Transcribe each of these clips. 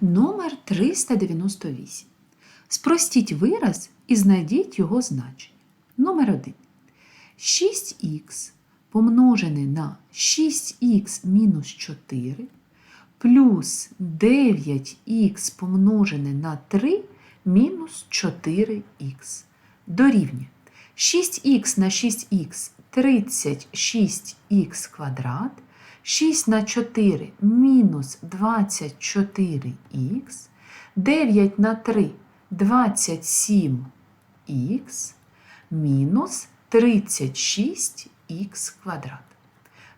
Номер 398. Спростіть вираз і знайдіть його значення. Номер 1. 6х помножене на 6х мінус 4 плюс 9х помножене на 3 мінус 4х дорівнює 6х на 6х 36х квадрат, 6 на 4 мінус 24х, 9 на 3 27х мінус 36х квадрат.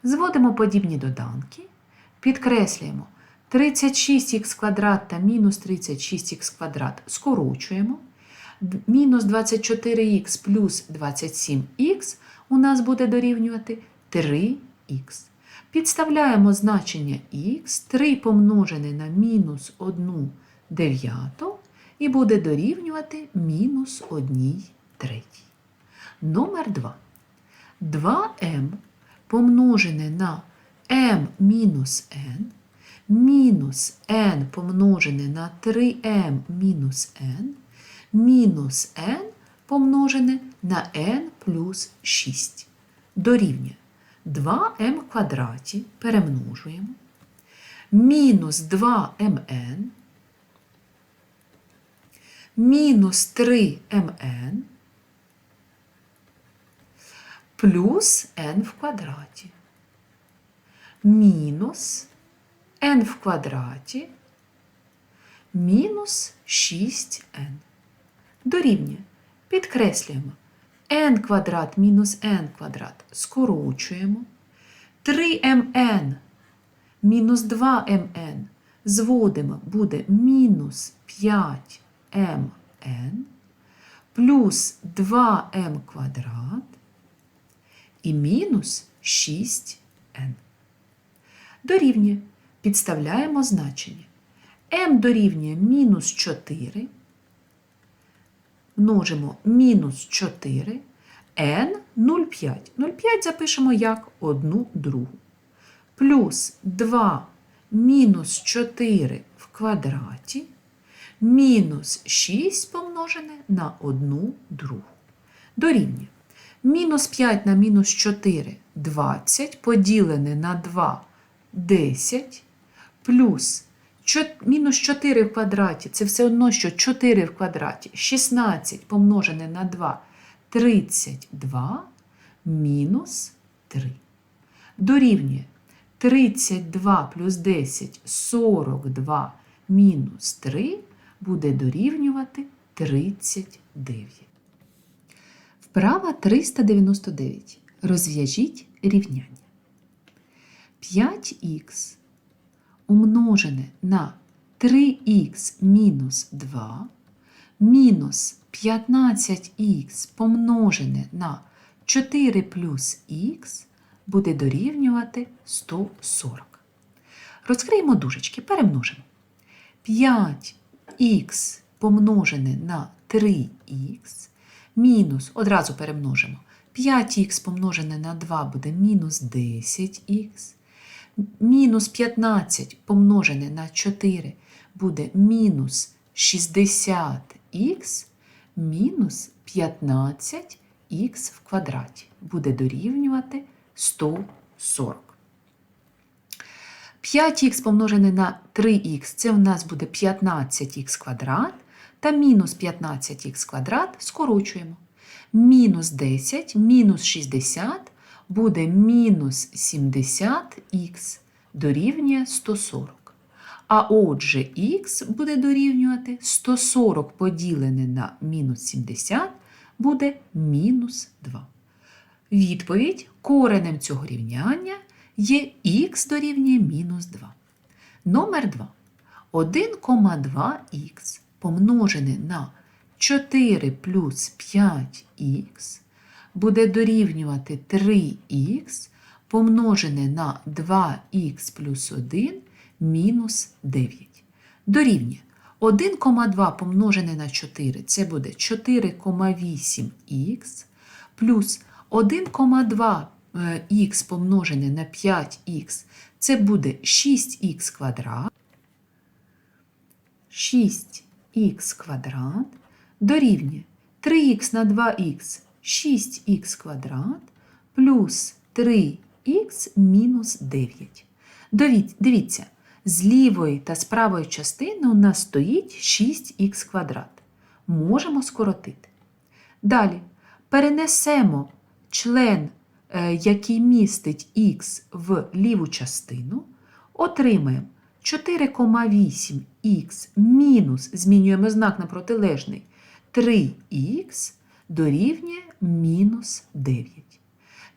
Зводимо подібні доданки, підкреслюємо 36х квадрат та мінус 36х квадрат скорочуємо. Мінус 24х плюс 27х у нас буде дорівнювати 3х. Підставляємо значення х, 3 помножене на мінус 1 дев'яту і буде дорівнювати мінус 1 третій. Номер 2. 2m помножене на m мінус n мінус n помножене на 3m мінус n мінус n помножене на n плюс 6 дорівнює 2m в квадраті перемножуємо мінус 2mn мінус 3mn плюс n в квадраті. Мінус n в квадраті мінус 6n. Дорівнює. Підкреслюємо. N квадрат мінус n квадрат скорочуємо. 3mn мінус 2mn зводимо буде мінус 5mn плюс 2m квадрат і мінус 6n. Дорівнює. Підставляємо значення. m дорівнює мінус 4. Множимо мінус 4, n 0,5. 0,5 запишемо як 1 другу. Плюс 2 мінус 4 в квадраті мінус 6 помножене на 1 другу. Дорівнює. Мінус 5 на мінус 4 20 поділене на 2 10 плюс мінус 4 в квадраті це все одно, що 4 в квадраті 16 помножене на 2 32 мінус 3. Дорівнює 32 плюс 10 42 мінус 3 буде дорівнювати 39. Вправа 399. Розв'яжіть рівняння. 5х умножене на 3х мінус 2 мінус 15х помножене на 4 плюс х буде дорівнювати 140. Розкриємо дужечки, перемножимо. 5х помножене на 3х мінус, одразу перемножимо. 5х помножене на 2 буде мінус 10х. Мінус 15 помножене на 4 буде мінус 60х мінус 15х в квадраті. Буде дорівнювати 140. 5х помножене на 3х це у нас буде 15х квадрат, та мінус 15х квадрат скорочуємо. Мінус 10, мінус 60 буде мінус 70х дорівнює 140. А отже, х буде дорівнювати 140 поділене на мінус 70 буде мінус 2. Відповідь коренем цього рівняння є х дорівнює мінус 2. Номер 2. 1,2х помножене на 4 плюс 5х буде дорівнювати 3х помножене на 2х плюс 1 мінус 9. Дорівнює. 1,2 помножене на 4 це буде 4,8х плюс 1,2 х помножене на 5х це буде 6х квадрат. 6х квадрат дорівнює. 3х на 2х 6х квадрат плюс 3х мінус 9. Довід- Дивіться, з лівої та з правої частини у нас стоїть 6х квадрат. Можемо скоротити. Далі перенесемо член, е, який містить х в ліву частину, отримаємо 4,8х мінус, змінюємо знак на протилежний, 3х дорівнює мінус 9.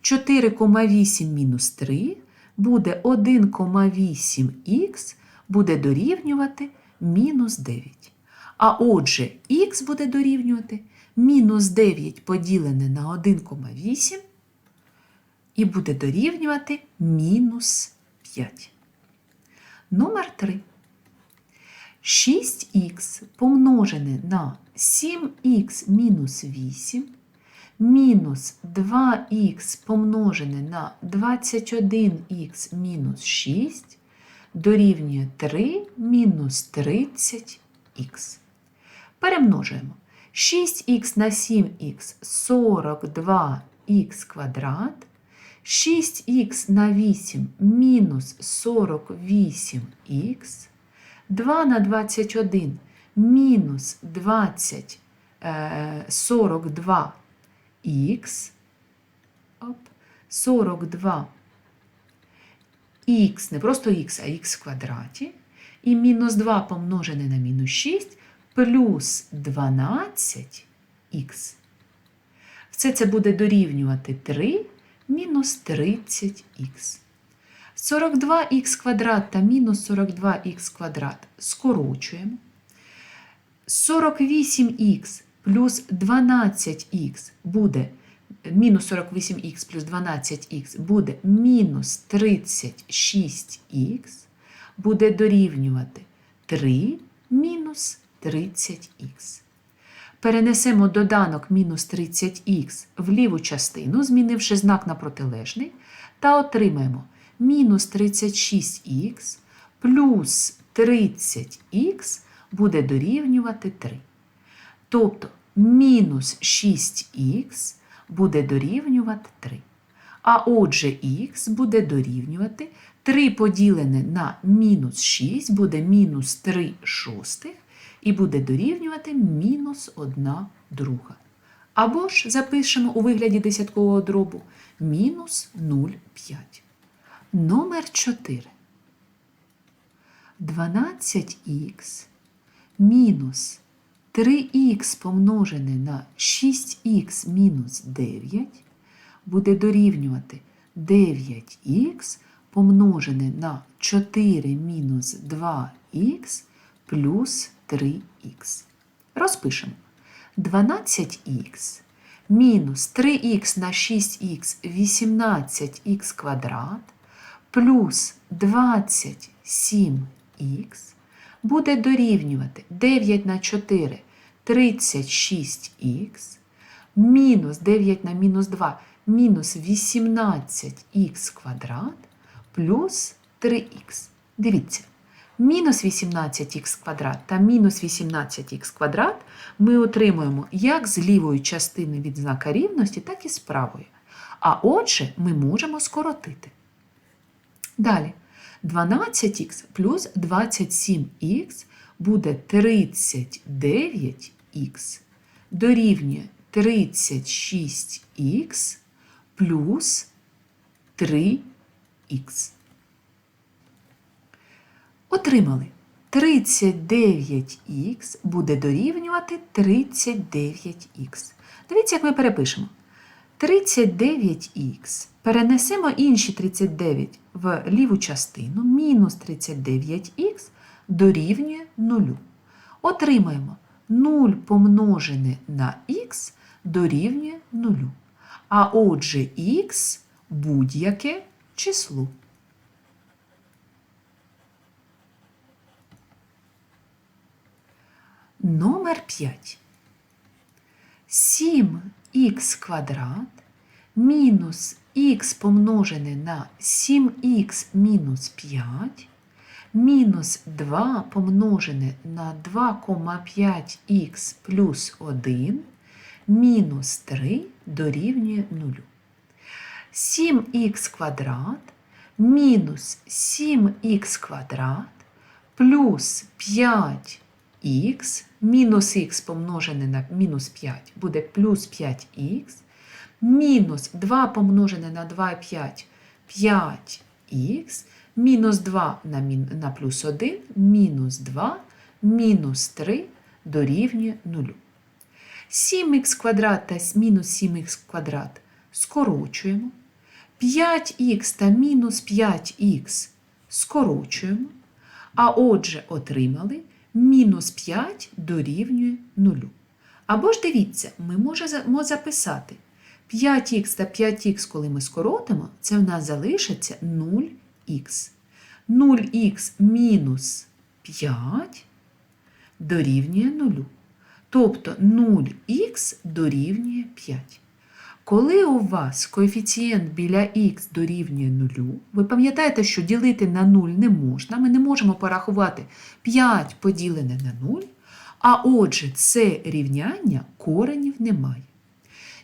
4,8 мінус 3 буде 1,8х буде дорівнювати мінус 9. А отже, х буде дорівнювати мінус 9 поділене на 1,8 і буде дорівнювати мінус 5. Номер 3. 6х помножене на 7х мінус 8 мінус 2х помножене на 21х мінус 6 дорівнює 3 мінус 30х. Перемножуємо. 6х на 7х 42х квадрат. 6х на 8 мінус 48х. 2 на 21 мінус 20, е, 42 х, оп, 42 х, не просто х, а х в квадраті, і мінус 2 помножене на мінус 6 плюс 12х. Все це буде дорівнювати 3 мінус 30х. 42х квадрат та мінус 42х квадрат скорочуємо. 48х плюс 12х буде мінус 48х плюс 12х буде мінус 36х, буде дорівнювати 3 мінус 30х. Перенесемо доданок мінус 30х в ліву частину, змінивши знак на протилежний, та отримаємо мінус 36х плюс 30х буде дорівнювати 3. Тобто мінус 6х буде дорівнювати 3. А отже, х буде дорівнювати 3 поділене на мінус 6 буде мінус 3 шостих і буде дорівнювати мінус 1 друга. Або ж запишемо у вигляді десяткового дробу мінус 0,5. Номер 4. 12х мінус 3х помножене на 6х мінус 9 буде дорівнювати 9х помножене на 4 мінус 2х плюс 3х. Розпишемо. 12х мінус 3х на 6х 18х квадрат плюс 27х буде дорівнювати 9 на 4 36х, мінус 9 на мінус 2 мінус 18х квадрат плюс 3х. Дивіться, мінус 18х квадрат та мінус 18х квадрат ми отримуємо як з лівої частини від знака рівності, так і з правої. А отже, ми можемо скоротити. Далі. 12х плюс 27х буде 39х дорівнює 36х плюс 3х. Отримали 39х буде дорівнювати 39х. Дивіться, як ми перепишемо. 39х. Перенесемо інші 39 в ліву частину, мінус 39х дорівнює 0. Отримаємо 0 помножене на х дорівнює 0. А отже, х будь-яке число. Номер 5. 7х квадрат мінус х помножене на 7х мінус 5 Мінус 2 помножене на 2,5х плюс 1 мінус 3 дорівнює 0. 7х квадрат мінус 7х квадрат плюс 5х мінус х помножене на мінус 5 буде плюс 5х, мінус 2 помножене на 2 і 5 5х, мінус 2 на, на плюс 1, мінус 2, мінус 3 дорівнює 0. 7х квадрат та мінус 7х квадрат скорочуємо. 5х та мінус 5х скорочуємо. А отже, отримали мінус 5 дорівнює 0. Або ж дивіться, ми можемо записати 5х та 5х, коли ми скоротимо, це в нас залишиться 0х. 0х мінус 5 дорівнює 0. Тобто 0х дорівнює 5. Коли у вас коефіцієнт біля х дорівнює 0, ви пам'ятаєте, що ділити на 0 не можна, ми не можемо порахувати 5 поділене на 0, а отже, це рівняння коренів немає.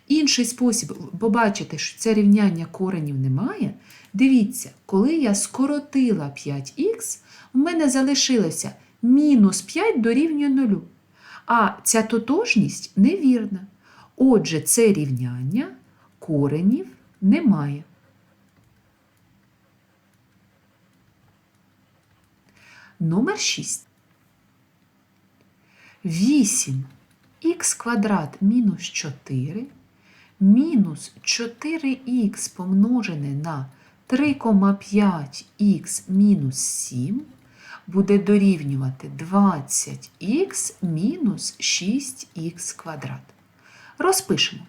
Інший спосіб побачити, що це рівняння коренів немає. Дивіться, коли я скоротила 5х, у мене залишилося мінус 5 дорівнює 0. А ця тотожність невірна. Отже, це рівняння коренів немає. Номер 6. 8 х квадрат мінус 4 мінус 4х помножене на 3,5х мінус 7 буде дорівнювати 20х мінус 6х квадрат. Розпишемо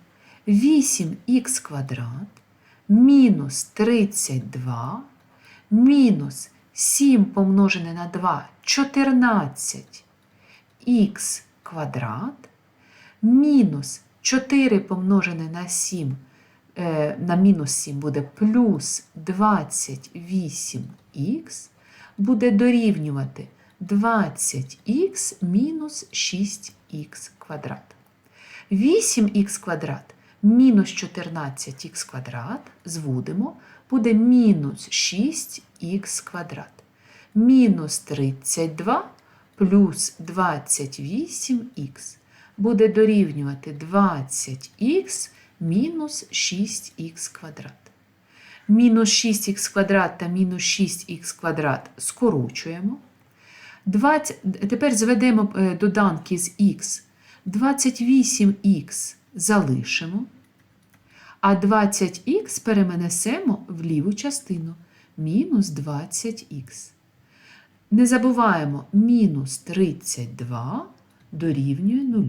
8х квадрат мінус 32 мінус 7 помножене на 2 14х квадрат мінус 4 помножене на 7 е, на мінус 7 буде плюс 28х буде дорівнювати 20х мінус 6х квадрат. 8х квадрат мінус 14х квадрат зводимо, буде мінус 6х квадрат. Мінус 32 плюс 28х буде дорівнювати 20х мінус 6х квадрат. Мінус 6х квадрат та мінус 6х квадрат скорочуємо. 20, тепер зведемо е, доданки з х. 28х залишимо, а 20х перенесемо в ліву частину мінус 20х. Не забуваємо, мінус 32 дорівнює 0.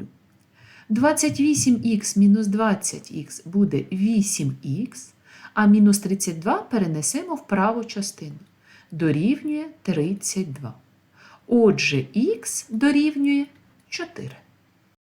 28х мінус 20х буде 8х, а мінус 32 перенесемо в праву частину. Дорівнює 32. Отже, х дорівнює 4.